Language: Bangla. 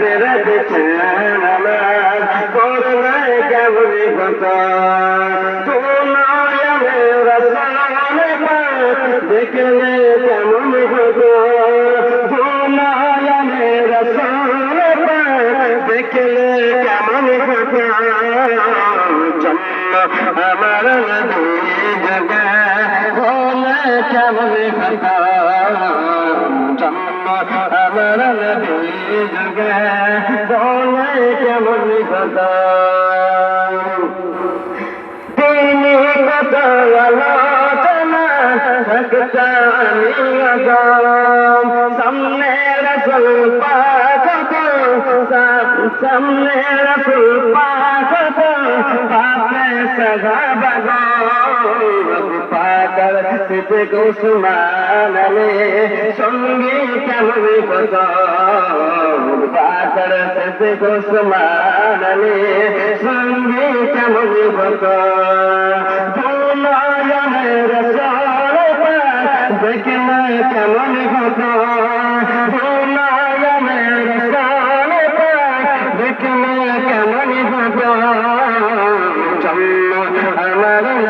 হাদের করলে কেমন হতো? দেখলে কেমন হতো? দেখলে কেমন হতো? জন্ম আমার জগা বলে কেমন হতো জন্ম আমার জগা বলে কেমন হতো তিনি কত আলোচনা সামনে রসুল পাকত সামনে রসুল পাকত পাপে সগা বগো। পাকর সিদ্ধ কুসুমান রে সঙ্গী কেমন কত পাকর সিদ্ধ কুসুমান রে সঙ্গী কেমন কত কেমন কত কেমন কত জন্ম আমার